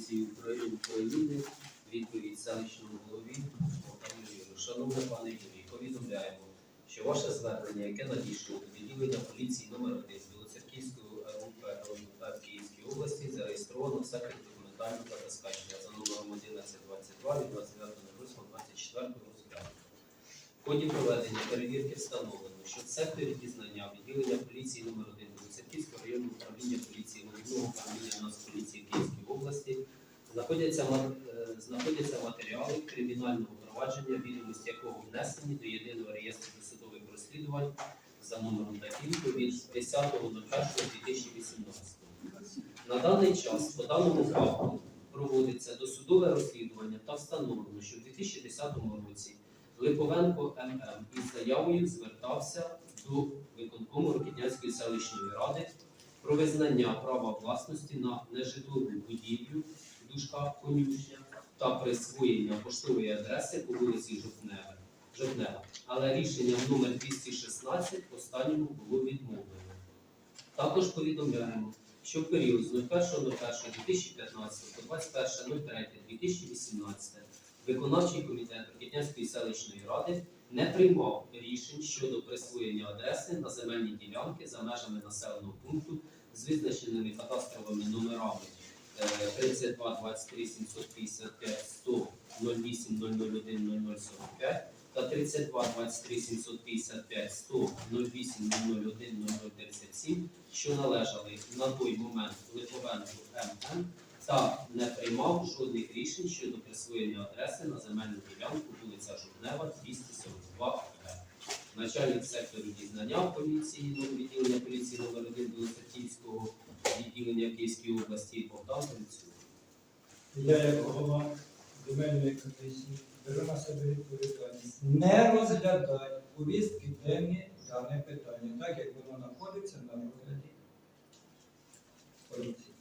поліції України відповідь селищному голові Полтаві Юрію. Шановний пане Юрій, повідомляємо, що ваше звернення, яке надійшло до відділення поліції номер 1 Білоцерківської РУП та Київській області, зареєстровано в секторі документального забезпечення за номером 1122 від 29.08.24 розглянуто. В ході проведення перевірки встановлено, що в секторі дізнання відділення поліції номер 1 Білоцерківського районного управління поліції головного управління Нацполіції знаходяться, е, знаходяться матеріали кримінального провадження, відомості якого внесені до єдиного реєстру досудових розслідувань за номером таким від 10.01.2018. На даний час по даному факту проводиться досудове розслідування та встановлено, що в 2010 році Липовенко ММ із заявою звертався до виконкому Рокітнянської селищної ради про визнання права власності на нежитлову будівлю в дужках конюшня та присвоєння поштової адреси по вулиці Жовтнева. Жовтнева. Але рішенням номер 216 останньому було відмовлено. Також повідомляємо, що в період з 01.01.2015 по 21.03.2018 виконавчий комітет Рокітнянської селищної ради не приймав рішень щодо присвоєння адреси на земельні ділянки за межами населеного пункту з визначеними кадастровими номерами 32 23 755 100 08 001 0045 та 32 23 755 100 08 001 0037, що належали на той момент Липовенку ММ та не приймав жодних рішень щодо присвоєння адреси на земельну ділянку вулиця Жовтнева, 242 Г. Начальник сектору дізнання поліції номер відділення поліції номер 1 Білоцерківського Київської області Богдан Грицюк. Я як голова земельної комісії беру на себе відповідальність не розглядати повістки денні дане питання, так як воно знаходиться на розгляді поліції.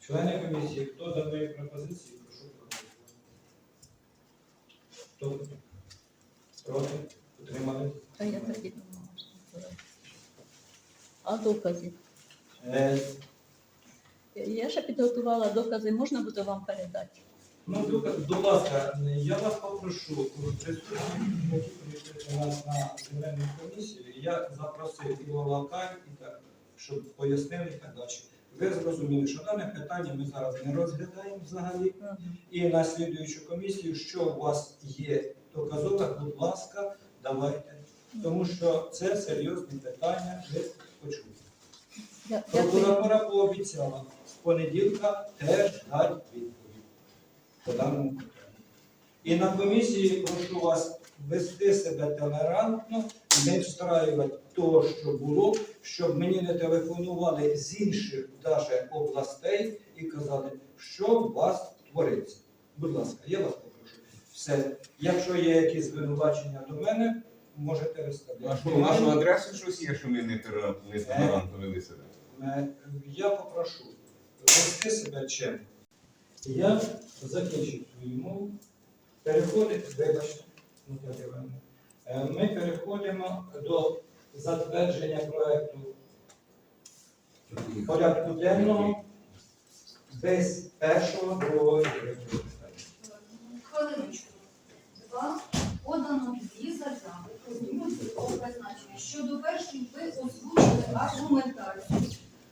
Члени комісії, хто за мої пропозиції, прошу проголосувати. Хто проти? Утримали? Та я так і думала. А докази? Я ще підготувала докази, можна буде вам передати? Ну, будь- ласка, я вас попрошу, присутні, які прийшли до нас на земельну комісію, я запросив і Лавкар, і так, щоб пояснили і так далі. Ви зрозуміли, що дане питання ми зараз не розглядаємо взагалі. І на слідуючу комісію, що у вас є доказове, будь ласка, давайте. Тому що це серйозні питання, ви почули. Прокуратура пообіцяла понеділка теж дати відповідь по даному питанню. І на комісії прошу вас вести себе толерантно, не встраювати то, що було, щоб мені не телефонували з інших даже областей і казали, що у вас твориться. Будь ласка, я вас попрошу. Все. Якщо є якісь звинувачення до мене, можете А виставляти. що, нашу адресу щось є, що ми не толерантно вели себе? Е, Я попрошу вести себе чим. Я закінчив свою мову. Переходимо, вибачте, Наталія Е, ми переходимо до затвердження проєкту порядку денного без першого, другого і третього питання. Хвилиночку. Вам подано дві заяви про зміну цільового призначення. Щодо першої ви озвучили аргументацію.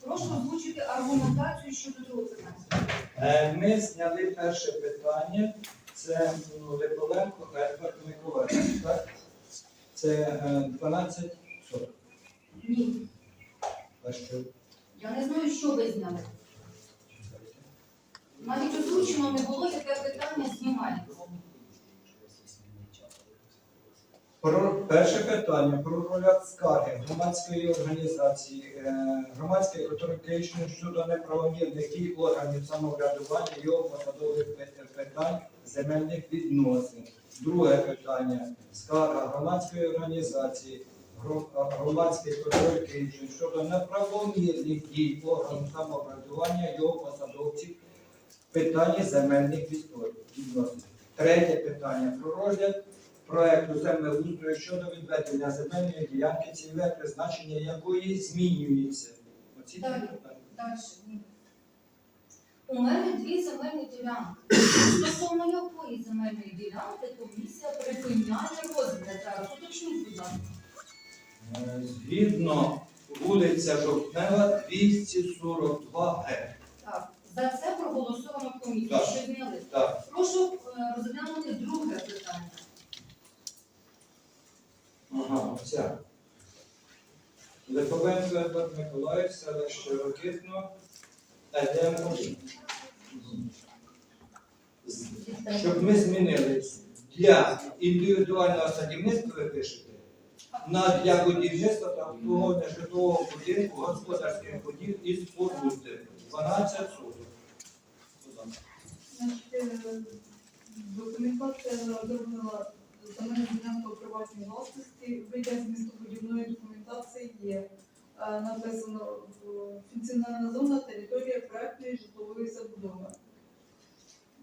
Прошу озвучити аргументацію щодо другого питання. Е, Ми зняли перше питання. Це Липоленко Липовенко Едвард Миколаївич, так? Це 12.40. Ні. А що? Я не знаю, що ви зняли. Навіть озвучено не було, яке питання знімається. Про перше питання про розгляд скарги громадської організації, е, громадської контролюючої щодо неправомірних дій органів самоврядування його посадових питань земельних відносин. Друге питання скарга громадської організації гро- громадської контролюючої щодо неправомірних дій органів самоврядування його посадовців в питанні земельних відносин. Третє питання про розгляд проекту землеустрою щодо відведення земельної ділянки, цільове призначення якої змінюється. Оці Так. три питання. Далі. У мене дві земельні ділянки. Стосовно якої земельної ділянки комісія припиняє розгляд зараз? Уточніть, будь ласка. Е, Згідно вулиця Жовтнева 242 Г. Так, за це проголосовано комісію, Так. що зняли. Так, Прошу е, розглянути друге питання. ага, оця. Едвард Миколаїв, селище Рокитно, Едем 1. Щоб ми змінили для індивідуального садівництва, ви пишете, на для будівництва та обслуговування житлового будинку, господарських будів і споруди 12 соток. Значить, е, документація розроблена земельна ділянка у приватній власності, витяг з містобудівної документації є. Е, Написано функціональна зона територія проектної житлової забудови.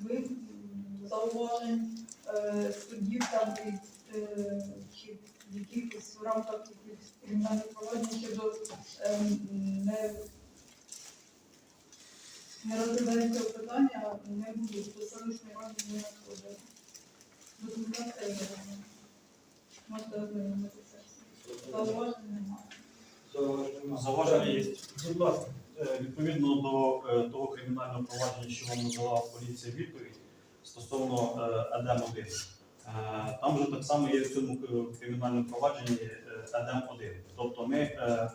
Ви зауважень суддів там е, чи якихось в рамках якихось кримінальних проваджень щодо е, не не розглядається питання, не буду до селищної ради не надходить. Документація є. Можете ознайомитися. Зауважень немає. Зауваження. Зауваження є. Будь ласка, е, відповідно до е, того кримінального провадження, що вам надала поліція відповідь стосовно е, Едем 1. Е, Там же так само є в цьому е, кримінальному провадженні е, Едем 1. Тобто ми е,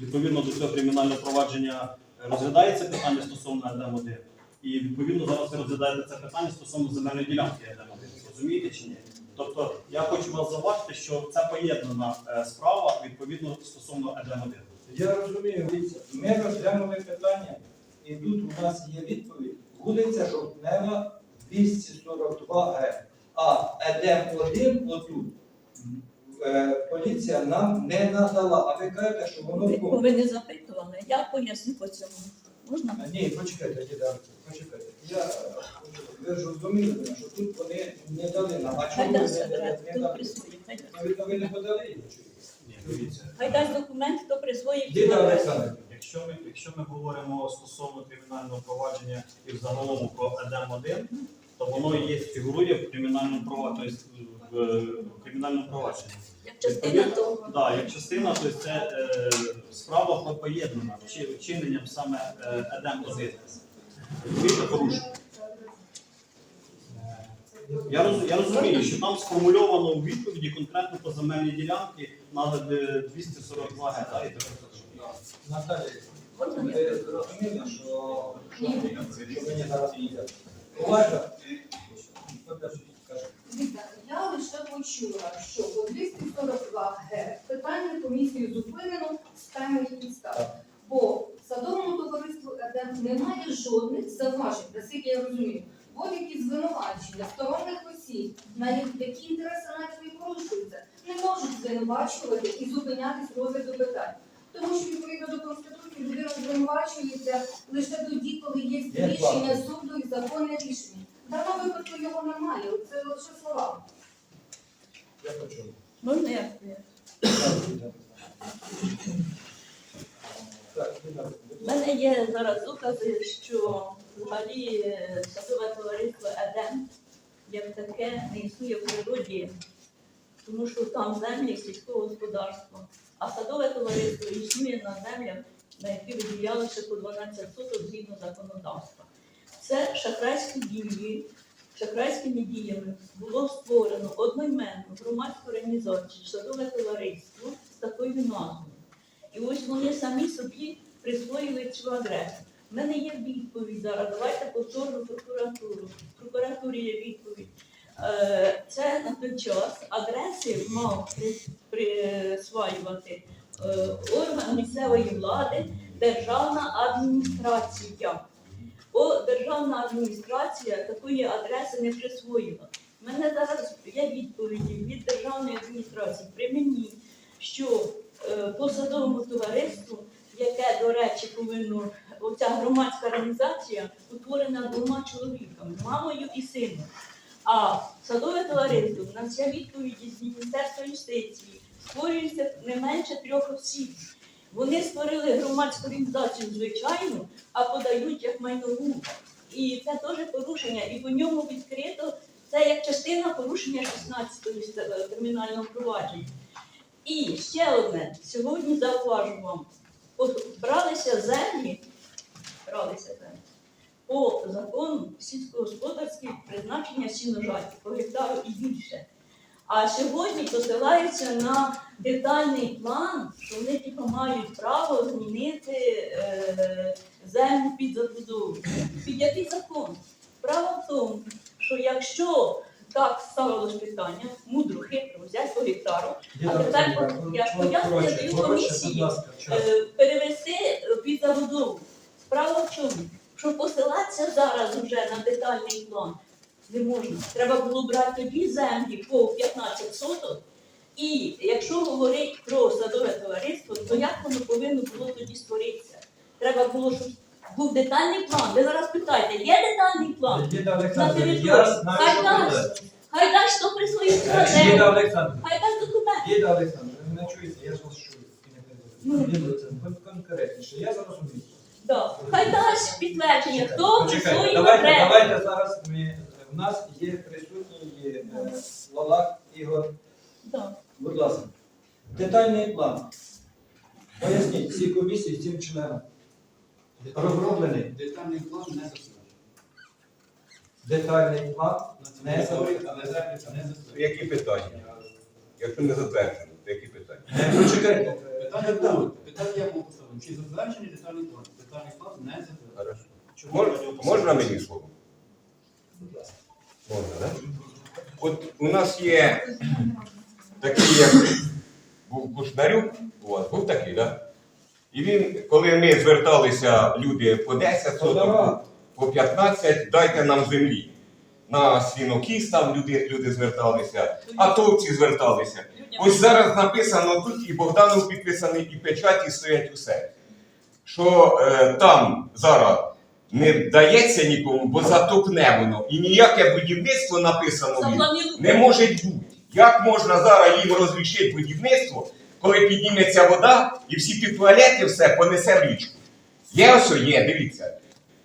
відповідно до цього кримінального провадження розглядається питання стосовно Едем 1. І відповідно зараз ви розглядаєте це питання стосовно земельної ділянки Едем 1. Розумієте чи ні? Тобто я хочу вас зауважити, що це поєднана е, справа відповідно стосовно 1. Я розумію, дивіться, ми розглянули питання, і тут у нас є відповідь. Вулиця Жовтнева 242 Г. А Едем 1 отут. е, Поліція нам не надала, а ви кажете, що воно Ви в кому? повинні запитували. Я поясню по цьому. Можна? Ні, почекайте, діда, почекайте. Я, ви ж розуміли, що тут вони не дали нам. А Хай чому дасть вони не, не хто дали? присвоїв. Хай дасть. Ви не подали її? Ні, дивіться. Хай дасть документ, хто присвоїв. Діда цю адресу. Олександр. Якщо ми, якщо ми говоримо стосовно кримінального провадження і взагалом про Едем 1, то воно є фігурує в кримінальному провадженні, тобто в, в кримінальному провадженні. Як частина того. Да, як частина, то це е, справа поєднана чи вчиненням саме е, Едем 1. Розумієте, порушення. Я, роз, я розумію, що там сформульовано у відповіді конкретно по земельній ділянці на е, 242 г. Да, і так? Наталія, я? ви зрозуміли, що, мені зараз їде? Уважно. Я лише почула, що по 242 Г питання комісії зупинено з певних підстав. Бо садовому товариству ЕДЕМ немає жодних зауважень, наскільки я розумію. Будь-які звинувачення сторонних осіб, на які інтереси навіть порушуються, не можуть звинувачувати і зупинятись розгляду питань. Тому що відповідно до конституції людина звинувачується лише тоді, коли є рішення суду і законне рішення. В даному випадку його немає. Це лише слова. Я почув. Можна я? У мене є зараз докази, що взагалі е, садове товариство Едем як таке не існує в природі, тому що там землі сільського господарства. А садове товариство існує на землях, на які виділялося по 12 соток згідно законодавства. Це шахрайські дії. Шахрайськими діями було створено одноіменну громадську організацію садове товариство з такою назвою. І ось вони самі собі присвоїли цю адресу. У мене є відповідь зараз. Давайте повторно прокуратуру. В прокуратурі є відповідь. Е, Це на той час адреси мав при- присваювати е, орган місцевої влади, державна адміністрація. Бо державна адміністрація такої адреси не присвоїла. У мене зараз є відповіді від державної адміністрації при мені, що е, по садовому товариству, яке, до речі, повинно оця громадська організація утворена двома чоловіками, мамою і сином. А садове товариство в нас є відповіді з Міністерства юстиції, створюється не менше трьох осіб. Вони створили громадську організацію звичайну, а подають як майнову. І це теж порушення, і по ньому відкрито це як частина порушення 16 ст- кримінального провадження. І ще одне, сьогодні зауважу вам, бралися землі, бралися землі по закону сільськогосподарських призначення сіножаті по гектару і більше. А сьогодні посилаються на детальний план, що вони типу, мають право змінити е, землю під забудову. Під який закон? Справа в тому, що якщо так ставилось питання, мудро хитро взяти по гектару, Діда А тепер я ж даю коротше, комісії. е, перевести під забудову. Справа в чому? Що посилатися зараз вже на детальний план не можна. Треба було брати тоді землі по 15 соток. І якщо говорити про садове товариство, то як воно повинно було тоді створитися? Треба було, щоб був детальний план. Ви зараз питаєте, є детальний план? На території. Хай дасть. питати. Хай дасть, Діда землю. Олександр, Хай дасть документ. Діда Олександр, ви мене чуєте, я ж вас чую. Ну. Конкретніше, я зрозумів. Да. Хай дасть підтвердження, хто Почекайте, присвоїть давайте, давайте зараз ми, у нас є присутній е, Лалак Ігор. Да. Будь ласка. Детальний план. Поясніть всі комісії цим членам. Розроблений. Детальний план не затверджений. Детальний план не затверджений. але зараз не затверджений. Які питання? Якщо не затверджено, то які питання? Е, Почекайте. Питання будуть. Питання я вам поставив. Чи затверджений детальний план? Детальний план не затверджений. Хорошо. Чому Мож- нього Можна мені слово? Можна, так? От у нас є такий, як був Кушнарюк, у вас був такий, так? І він, коли ми зверталися, люди по 10 соток, по 15, дайте нам землі. На свінокіс там люди, люди зверталися, атовці зверталися. Ось зараз написано тут, і Богданов підписаний, і печаті стоять усе. Що е, там зараз не дається нікому, бо затопне воно. І ніяке будівництво написано не може бути. Як можна зараз їм розрішити будівництво, коли підніметься вода і всі ті туалети все понесе в річку? Є ось, є, дивіться.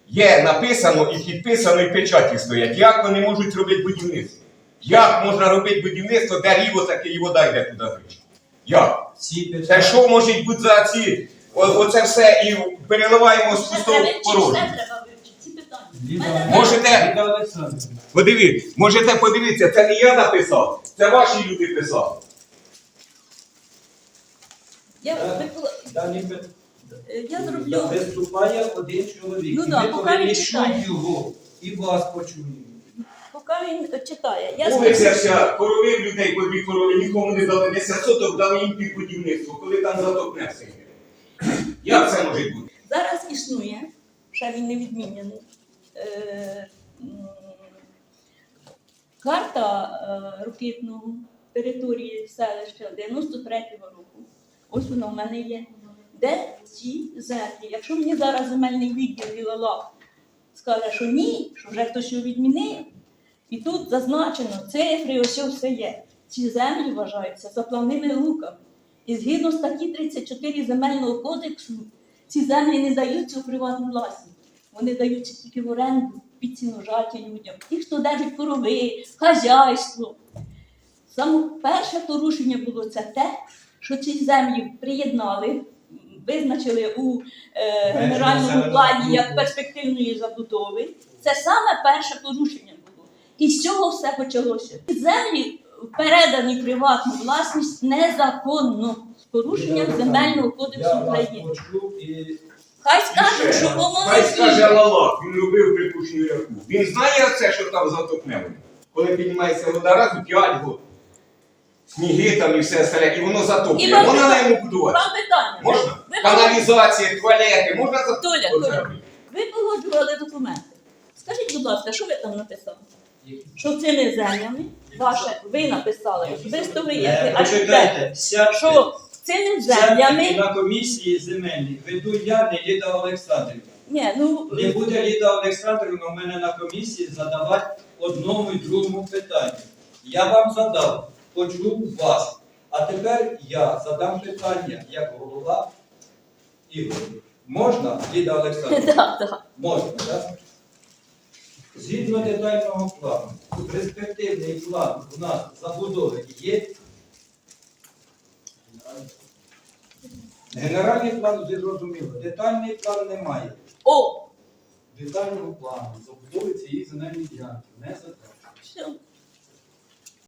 Є написано і підписано, і печаті стоять. Як вони можуть робити будівництво? Як можна робити будівництво, де ріво таке і вода йде туди в? Як? Це що може бути за ці? о- Оце все і переливаємо з пустого порожню. треба вивчити ці питання. Діда Мене Олександр. Можете- Подивіться, можете подивитися, це не я написав, це ваші люди писали. Я, Е, я зроблю. Виступає один чоловік. Ну і да, ми поки повинні він читає. чути його. І вас почуємо. Поки він е, читає. Я Вулиця скажу, вся, корови людей по дві корови, нікому не дали 10 соток, дали їм під будівництво, коли там затопне все. Як це може бути? зараз існує, ще він не відмінений. Е, м, карта е, рокітного території селища 93-го року. Ось вона в мене є. Де ці землі? Якщо мені зараз земельний відділ Вілалак скаже, що ні, що вже хтось його відмінив, і тут зазначено цифри, ось все є. Ці землі вважаються заплавними луками. І згідно статті 34 земельного кодексу, ці землі не даються у приватну власність. Вони даються тільки в оренду під ціножаті людям. Ті, хто держить корови, хазяйство. Саме перше порушення було це те, що ці землі приєднали, визначили у е, генеральному плані як перспективної забудови. Це саме перше порушення було. І з цього все почалося. Землі передані приватну власність незаконно з порушенням земельного кодексу України. Хай скажуть, що воно Хай скаже. Лалак, він робив припущення ряку. Він знає це, що там затопне воно. Коли піднімається вода, раз у год. Сніги там і все остальне, і воно І затоплює. вам на йому будувати? Вам питання. Можна? Ви, Каналізація, туалети, можна Толя. Толя. ви погоджували документи. Скажіть, будь ласка, що ви там написали? Що цими землями ваше ви написали, особисто ви як Е, архітектор, сядьте. що цими Сядьте землями. на комісії земельні. Веду я, не Ліда Олександрівна. Ні, ну Не буде Ліда Олександрівна у мене на комісії задавати одному і другому питанню. Я вам задав, почув вас. А тепер я задам питання як голова Ігор, можна? Так, так. Можна, так? Згідно детального плану, перспективний план у нас забудови є. Генеральний план зрозуміло, детальний план немає. О, Детального плану забудови цієї земельної ділянки не затверджено.